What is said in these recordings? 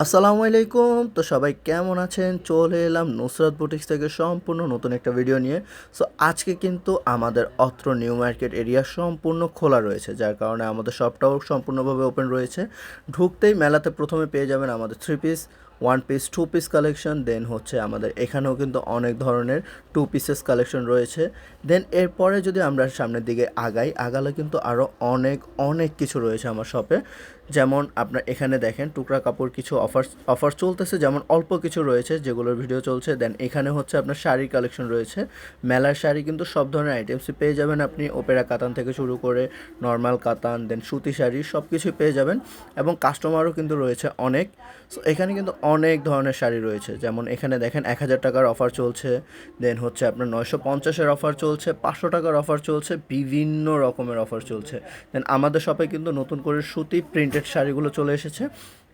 আসসালামু আলাইকুম। তো সবাই কেমন আছেন? চলে এলাম নুসরাত বুটিক্স থেকে সম্পূর্ণ নতুন একটা ভিডিও নিয়ে। সো আজকে কিন্তু আমাদের অত্র নিউ মার্কেট এরিয়া সম্পূর্ণ খোলা রয়েছে, যার কারণে আমাদের শপটাও সম্পূর্ণভাবে ওপেন রয়েছে। ঢুকতেই মেলাতে প্রথমে পেয়ে যাবেন আমাদের three piece one piece two piece collection then হচ্ছে আমাদের এখানেও কিন্তু অনেক ধরনের টু পিসেস কালেকশন রয়েছে। দেন এরপরে যদি আমরা সামনের দিকে আগাই, আগালে কিন্তু আরও অনেক অনেক কিছু রয়েছে আমার শপে যেমন আপনার এখানে দেখেন টুকরা কাপড় কিছু অফার অফার চলতেছে, যেমন অল্প কিছু রয়েছে যেগুলোর ভিডিও চলছে। দেন এখানে হচ্ছে আপনার শাড়ির কালেকশন রয়েছে। মেলার শাড়ি কিন্তু সব ধরনের আইটেমসই পেয়ে যাবেন আপনি। ওপেরা কাতান থেকে শুরু করে নর্মাল কাতান দেন সুতি শাড়ি সব কিছুই পেয়ে যাবেন। এবং কাস্টমারও কিন্তু রয়েছে অনেক। সো এখানে কিন্তু অনেক ধরনের শাড়ি রয়েছে। যেমন এখানে দেখেন এক হাজার টাকার অফার চলছে। দেন হচ্ছে আপনার নয়শো পঞ্চাশের অফার চলছে, পাঁচশো টাকার অফার চলছে, বিভিন্ন রকমের অফার চলছে। দেন আমাদের শপে কিন্তু নতুন করে সুতি প্রিন্টেড শাড়িগুলো চলে এসেছে।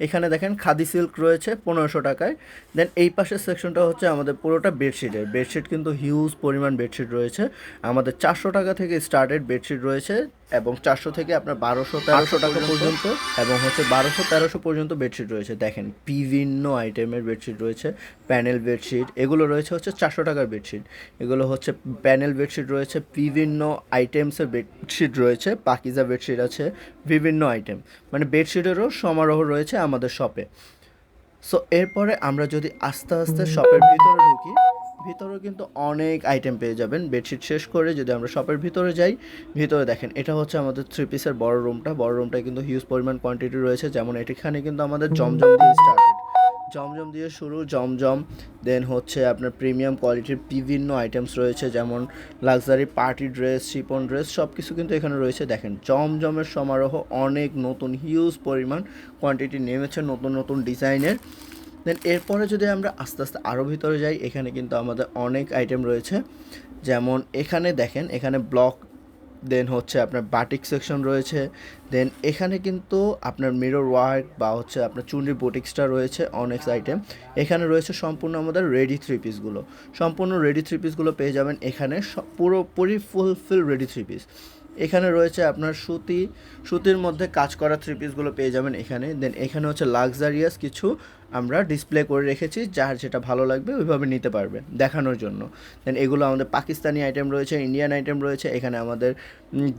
এখানে দেখেন খাদি সিল্ক রয়েছে পনেরোশো টাকায়। দেন এই পাশের সেকশনটা হচ্ছে আমাদের পুরোটা বেডশিটের বেডশিট কিন্তু হিউজ পরিমাণ বেডশিট রয়েছে। আমাদের চারশো টাকা থেকে স্টার্টেড বেডশিট রয়েছে। এবং চারশো থেকে আপনার বারোশো তেরোশো টাকা পর্যন্ত? এবং হচ্ছে বারোশো তেরোশো পর্যন্ত বেডশিট রয়েছে। দেখেন বিভিন্ন আইটেমের বেডশিট রয়েছে। প্যানেল বেডশিট এগুলো রয়েছে হচ্ছে চারশো টাকার বেডশিট। এগুলো হচ্ছে প্যানেল বেডশিট রয়েছে বিভিন্ন আইটেমসের বেডশিট রয়েছে পাকিজা বেডশিট আছে বিভিন্ন আইটেম। মানে বেডশিটেরও সমারোহ রয়েছে আমাদের শপে। সো এরপরে আমরা যদি আস্তে আস্তে শপের ভিতরে ঢুকি ভিতরেও কিন্তু অনেক আইটেম পেয়ে যাবেন। বেডশিট শেষ করে যদি আমরা শপের ভিতরে যাই, ভিতরে দেখেন, এটা হচ্ছে আমাদের থ্রি পিসের বড় রুমটা বড় রুমটায় কিন্তু হিউজ পরিমাণ কোয়ান্টিটি রয়েছে। যেমন এখানে কিন্তু আমাদের জমজম দিয়ে স্টার্টেড জমজম দিয়ে শুরু, জমজম দেন হচ্ছে আপনার প্রিমিয়াম কোয়ালিটির বিভিন্ন আইটেমস রয়েছে। যেমন luxury party dress chiffon dress সব কিছু কিন্তু এখানে রয়েছে। দেখেন, জমজমের সমারোহ অনেক নতুন হিউজ পরিমাণ কোয়ান্টিটি নেমেছে নতুন নতুন ডিজাইনের দেন এরপরে যদি আমরা আস্তে আস্তে আরও ভিতরে যাই, এখানে কিন্তু আমাদের অনেক আইটেম রয়েছে। যেমন এখানে দেখেন, এখানে ব্লক দেন হচ্ছে আপনার বাটিক সেকশন রয়েছে। দেন এখানে কিন্তু আপনার মিরর ওয়ার্ক বা হচ্ছে আপনার চুন্ডি বুটিক্সটা রয়েছে অনেক আইটেম এখানে রয়েছে সম্পূর্ণ আমাদের রেডি থ্রি পিসগুলো সম্পূর্ণ রেডি থ্রি পিসগুলো পেয়ে যাবেন এখানে পুরোপুরি ফুলফিল রেডি থ্রি পিস এখানে রয়েছে আপনার সুতি, সুতির মধ্যে কাজ করা থ্রি পিসগুলো পেয়ে যাবেন এখানে। দেন এখানে হচ্ছে লাক্সারিয়াস কিছু আমরা ডিসপ্লে করে রেখেছি, যার যেটা ভালো লাগবে ওইভাবে নিতে পারবেন দেখানোর জন্য। দেন এগুলো আমাদের পাকিস্তানি আইটেম রয়েছে ইন্ডিয়ান আইটেম রয়েছে, এখানে আমাদের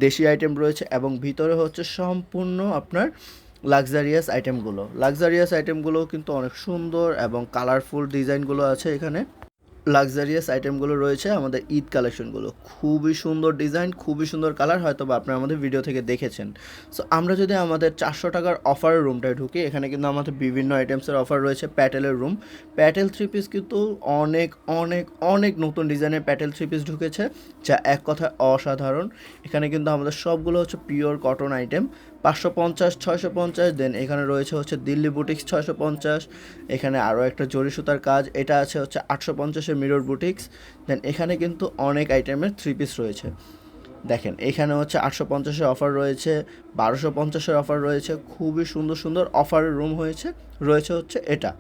দেশি আইটেম রয়েছে এবং ভিতরে হচ্ছে সম্পূর্ণ আপনার লাক্সারিয়াস আইটেমগুলো লাক্সারিয়াস আইটেমগুলো কিন্তু অনেক সুন্দর এবং কালারফুল ডিজাইনগুলো আছে এখানে। লাক্সারিয়াস আইটেমগুলো রয়েছে, আমাদের ঈদ কালেকশনগুলো খুবই সুন্দর ডিজাইন খুবই সুন্দর কালার হয়তো বা আপনারা আমাদের ভিডিও থেকে দেখেছেন। সো আমরা যদি আমাদের চারশো টাকার অফারের রুমটায় ঢুকি, এখানে কিন্তু আমাদের বিভিন্ন আইটেমসের অফার রয়েছে প্যাটেলের রুম প্যাটেল থ্রি পিস কিন্তু অনেক অনেক অনেক নতুন ডিজাইনের প্যাটেল থ্রি পিস ঢুকেছে, যা এক কথায় অসাধারণ। এখানে কিন্তু আমাদের সবগুলো হচ্ছে পিওর কটন আইটেম পাঁচশো পঞ্চাশ, ছয়শো পঞ্চাশ দেন এখানে রয়েছে হচ্ছে দিল্লি বুটিক্স ছয়শো পঞ্চাশ, এখানে আরও একটা জরি সুতার কাজ, এটা আছে হচ্ছে আটশো পঞ্চাশের মিরর বুটিক্স দেন এখানে কিন্তু অনেক আইটেমের থ্রি পিস রয়েছে। দেখেন, এখানে হচ্ছে আটশো পঞ্চাশের অফার রয়েছে, বারোশো পঞ্চাশের অফার রয়েছে, খুবই সুন্দর সুন্দর অফারের রুম হয়েছে, রয়েছে হচ্ছে এটা।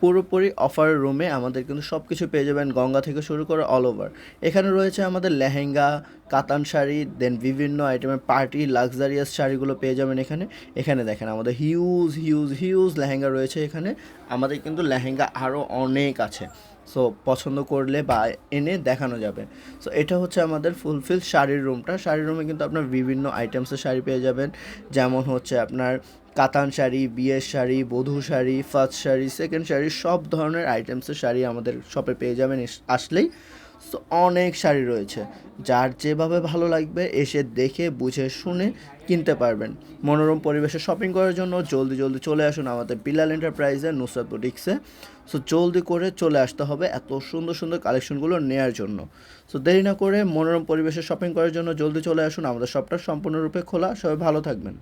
পুরোপুরি অফারের রুমে আমাদের কিন্তু সব কিছু পেয়ে যাবেন গঙ্গা থেকে শুরু করে অল ওভার এখানে রয়েছে আমাদের লেহেঙ্গা, কাতান শাড়ি দেন বিভিন্ন আইটেমের পার্টি লাক্সারিয়াস শাড়িগুলো পেয়ে যাবেন এখানে। এখানে দেখেন আমাদের হিউজ হিউজ হিউজ লেহেঙ্গা রয়েছে এখানে। আমাদের কিন্তু লেহেঙ্গা আরও অনেক আছে। সো পছন্দ করলে বা এনে দেখানো যাবে। সো এটা হচ্ছে আমাদের ফুলফিল শাড়ির রুমটা শাড়ির রুমে কিন্তু আপনার বিভিন্ন আইটেমসের শাড়ি পেয়ে যাবেন। যেমন হচ্ছে আপনার কাতান শাড়ি, বিয়ের শাড়ি, বধূ শাড়ি ফার্স্ট শাড়ি সেকেন্ড শাড়ি, সব ধরনের আইটেমসের শাড়ি আমাদের শপে পেয়ে যাবেন আসলেই। সো অনেক শাড়ি রয়েছে। যার যেভাবে ভালো লাগবে এসে দেখে, বুঝে, শুনে কিনতে পারবেন। মনোরম পরিবেশে শপিং করার জন্য জলদি জলদি চলে আসুন আমাদের বিলাল এন্টারপ্রাইজে নুসরাত বুটিক্সে সো জলদি করে চলে আসতে হবে এত সুন্দর সুন্দর কালেকশনগুলো নেয়ার জন্য। সো দেরি না করে মনোরম পরিবেশে শপিং করার জন্য জলদি চলে আসুন আমাদের শপটা সম্পূর্ণরূপে খোলা। সবাই ভালো থাকবেন।